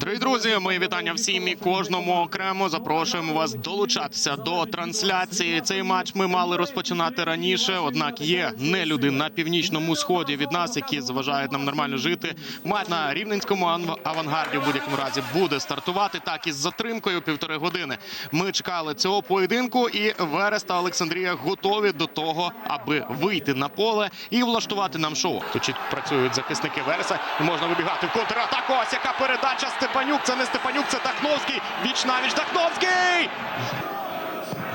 Дорогі друзі, мої вітання всім і кожному окремо. Запрошуємо вас долучатися до трансляції. Цей матч ми мали розпочинати раніше. Однак є нелюди на північному сході від нас, які заважають нам нормально жити. Матч на рівненському ан- авангарді в будь-якому разі буде стартувати. Так із затримкою півтори години. Ми чекали цього поєдинку, і Верес та Олександрія готові до того, аби вийти на поле і влаштувати нам шоу. Тут працюють захисники Вереса, і можна вибігати в контратаку. Ось яка передача Степанюк. Це не Степанюк, це Дахновський. Віч навіч Дахновський.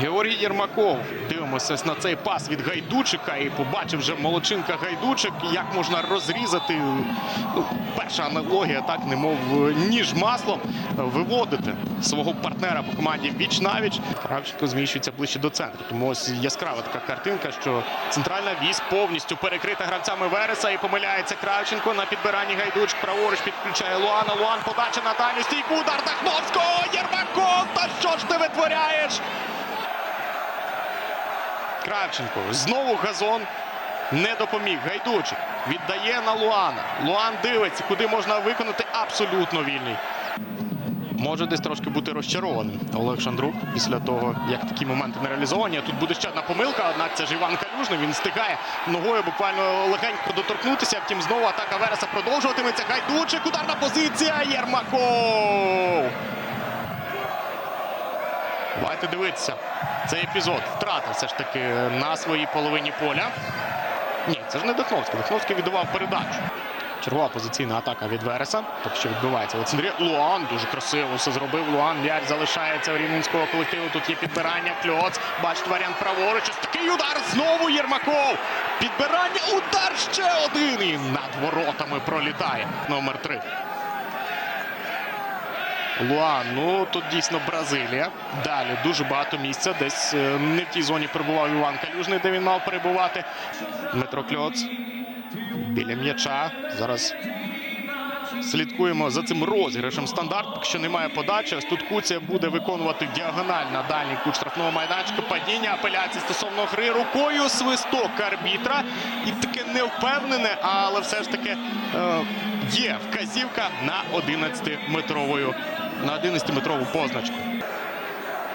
Георгій Єрмаков. Дивимося на цей пас від Гайдучика і побачив вже молодчинка Гайдучик, як можна розрізати. Ну, перша аналогія, так немов е, ніж маслом виводити свого партнера по команді Віч навіч. Кравченко зміщується ближче до центру. Тому ось яскрава така картинка, що центральна вісь повністю перекрита гравцями Вереса і помиляється Кравченко на підбиранні Гайдучик. Праворуч підключає Луана. Луан подача на дальню стійку. Удар Дахновського. Єрмаков. Та що ж ти витворяєш? Кравченко. Знову газон. Не допоміг. Гайдучик віддає на Луана. Луан дивиться, куди можна виконати абсолютно вільний. Може десь трошки бути розчарованим Олег Шандрук після того, як такі моменти не реалізовані. Тут буде ще одна помилка, однак це ж Іван Калюжний. Він встигає ногою буквально легенько доторкнутися. Втім, знову атака Вереса продовжуватиметься. Гайдучик, ударна позиція. Єрмаков. Давайте дивитися. Цей епізод втрата все ж таки на своїй половині поля. Ні, це ж не Дахновський. Дахновський віддавав передачу. Чергова позиційна атака від Вереса. Поки що відбувається Олександрія. Луан дуже красиво все зробив. Луан м'яч залишається у рівненського колективу. Тут є підбирання. Кльоц. Бачить варіант праворуч. Такий удар. Знову Єрмаков. Підбирання. Удар ще один. І над воротами пролітає. Номер три. Луан, ну тут дійсно Бразилія. Далі дуже багато місця. Десь е, не в тій зоні перебував Іван Калюжний, де він мав перебувати. Дмитро Кльоц біля м'яча. Зараз слідкуємо за цим розіграшем. Стандарт, поки що немає подачі. Ось тут Куція буде виконувати діагональ на дальній кут штрафного майданчика. Падіння апеляції стосовно гри рукою свисток арбітра. І таке невпевнене, але все ж таки е, є вказівка на 11-метрову на 11-метрову позначку.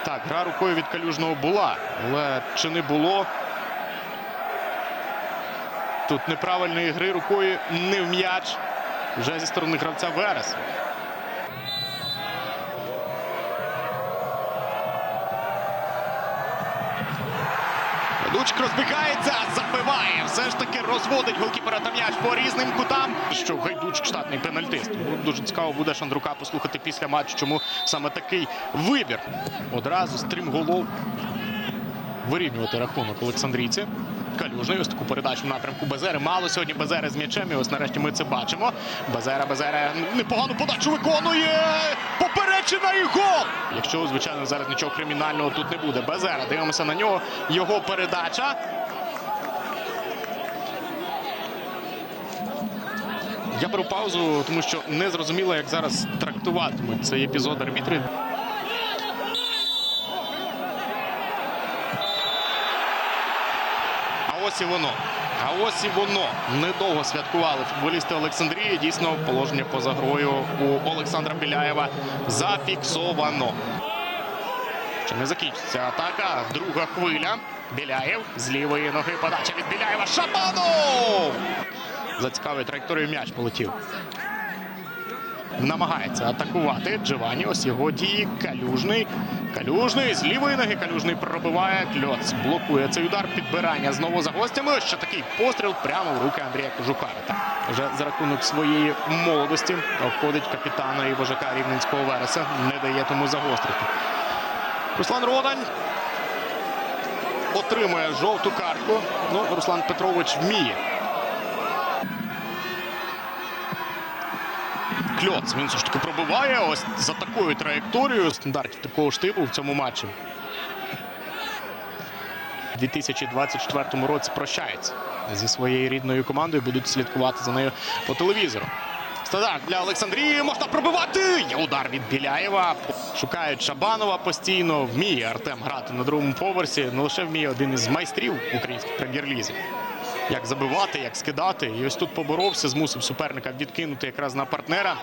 Так, гра рукою від калюжного була, але чи не було? Тут неправильної гри рукою не в м'яч. Вже зі сторони гравця Верес. Лучик розбігається, забиває. Все ж таки розводить голкіпера та по різним кутам. Що Гайдучик штатний пенальтист. Дуже цікаво буде Шандрука послухати після матчу, чому саме такий вибір. Одразу стрім голов вирівнювати рахунок Олександрійці. Калюжний ось таку передачу в напрямку Безери. Мало сьогодні Безери з м'ячем. І ось нарешті ми це бачимо. Безера, Безера непогану подачу виконує. Поперечина і гол. Якщо, звичайно, зараз нічого кримінального тут не буде. Безера. Дивимося на нього. Його передача. Я беру паузу, тому що не зрозуміло, як зараз трактуватимуть цей епізод арбітри. Ось і воно. А ось і воно. Недовго святкували футболісти Олександрії. Дійсно, положення поза грою у Олександра Біляєва зафіксовано. Ще не закінчиться атака. Друга хвиля. Біляєв з лівої ноги. Подача від Біляєва. Шапану. За цікавою траєкторією м'яч полетів. Намагається атакувати Джованні. Ось його дії. Калюжний. Калюжний з лівої ноги. Калюжний пробиває. Кльоц блокує цей удар. Підбирання знову за гостями. Ще такий постріл прямо в руки Андрія Кожухарта. Вже за рахунок своєї молодості обходить капітана і вожака рівненського вереса. Не дає тому загострити. Руслан Родань отримує жовту картку. Ну, Руслан Петрович вміє. Кльоц. Він все ж таки пробиває ось за такою траєкторією стандартів такого ж типу в цьому матчі. У 2024 році прощається зі своєю рідною командою. Будуть слідкувати за нею по телевізору. Стандарт для Олександрії можна пробивати. Є удар від Біляєва. Шукають Шабанова постійно. Вміє Артем грати на другому поверсі. Не лише вміє один із майстрів в українській прем'єр-лізі. Як забивати, як скидати. І ось тут поборовся, змусив суперника відкинути якраз на партнера.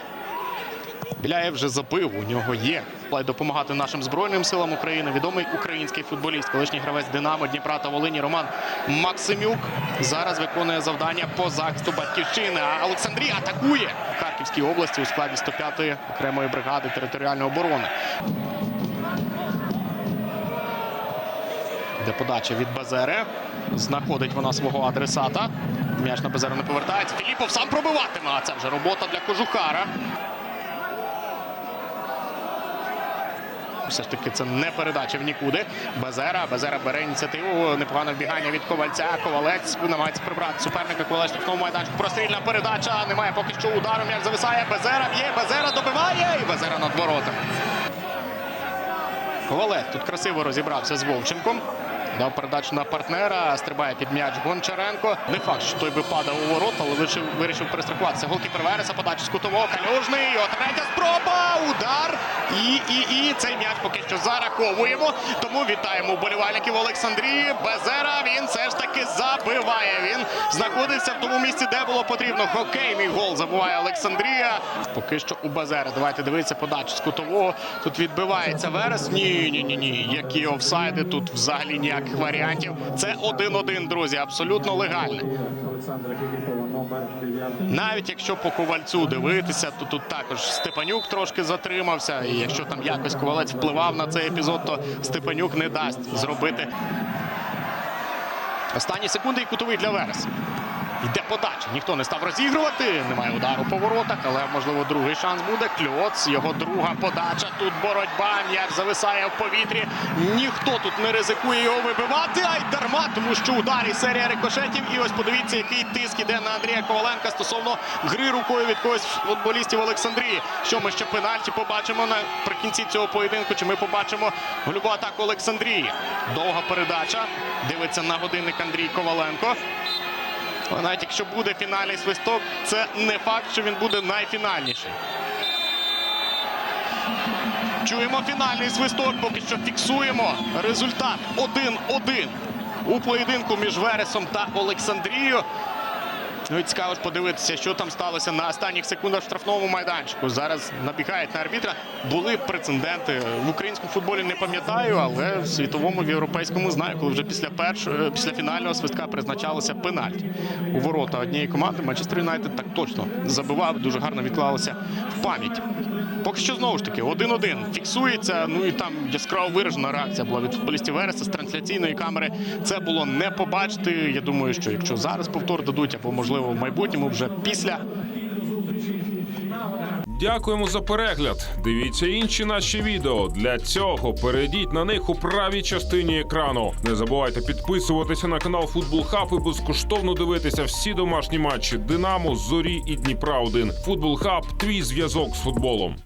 Біляєв вже забив, у нього є. Допомагати нашим збройним силам України. Відомий український футболіст, колишній гравець Динамо Дніпра та Волині Роман Максимюк зараз виконує завдання по захисту батьківщини. А Олександрій атакує в Харківській області у складі 105-ї окремої бригади територіальної оборони. Де подача від Базери. Знаходить вона свого адресата. М'яч на Базеру не повертається. Філіпов сам пробиватиме. А це вже робота для Кожухара. Все ж таки це не передача в нікуди. Безера. Безера бере ініціативу. Непогане вбігання від ковальця. Ковалець намагається прибрати суперника. Ковалець штрафному майданчику. Прострільна передача. Немає поки що удару. М'яч зависає. Безера б'є. Безера добиває. І Безера над воротами. Ковалець тут красиво розібрався з Вовченком. Дав передачу на партнера, стрибає під м'яч Гончаренко. Не факт, що той би падав у ворот, але вирішив, вирішив перестрахуватися. Голкіпер Вереса, подача з кутового, Калюжний. Третя спроба, удар. І, і, і цей м'яч поки що зараховуємо. Тому вітаємо вболівальників Олександрії. Безера він все ж таки забиває. Він знаходився в тому місці, де було потрібно. Хокейний гол забуває Олександрія. Поки що у Безери. Давайте дивитися подачу з кутового. Тут відбивається Верес. Ні, ні, ні, ні. Які офсайди тут взагалі ніяких варіантів. Це 1-1, друзі. Абсолютно легальне. Олександра Філіпова, номер 9. Навіть якщо по ковальцю дивитися, то тут також Степанюк трошки затримався. І якщо там якось ковалець впливав на цей епізод, то Степанюк не дасть зробити. Останні секунди і кутовий для Верес. Йде подача. Ніхто не став розігрувати. Немає удару по воротах, але можливо другий шанс буде. Кльоц. Його друга подача. Тут боротьба. М'яч зависає в повітрі. Ніхто тут не ризикує його вибивати. А й дарма, тому що удар і серія рикошетів. І ось подивіться, який тиск іде на Андрія Коваленка стосовно гри рукою від когось футболістів Олександрії. Що ми ще пенальті побачимо наприкінці цього поєдинку? Чи ми побачимо гольову атаку Олександрії? Довга передача. Дивиться на годинник Андрій Коваленко. Але навіть якщо буде фінальний свисток, це не факт, що він буде найфінальніший. Чуємо фінальний свисток, поки що фіксуємо результат 1-1 у поєдинку між Вересом та Олександрією. Ну і цікаво подивитися, що там сталося на останніх секундах в штрафному майданчику. Зараз набігають на арбітра. Були прецеденти в українському футболі. Не пам'ятаю, але в світовому в європейському знаю, коли вже після першого після фінального свистка призначалося пенальті у ворота однієї команди. Манчестер Юнайтед так точно забивав. Дуже гарно відклалося в пам'ять. Поки що знову ж таки 1-1 фіксується. Ну і там яскраво виражена реакція була від футболістів Вереса з трансляційної камери. Це було не побачити. Я думаю, що якщо зараз повтор дадуть, або можливо в майбутньому вже після Дякуємо за перегляд. Дивіться інші наші відео. Для цього перейдіть на них у правій частині екрану. Не забувайте підписуватися на канал Футбол Хаб і безкоштовно дивитися всі домашні матчі Динамо, Зорі і Дніпра 1 Футбол Хаб твій зв'язок з футболом.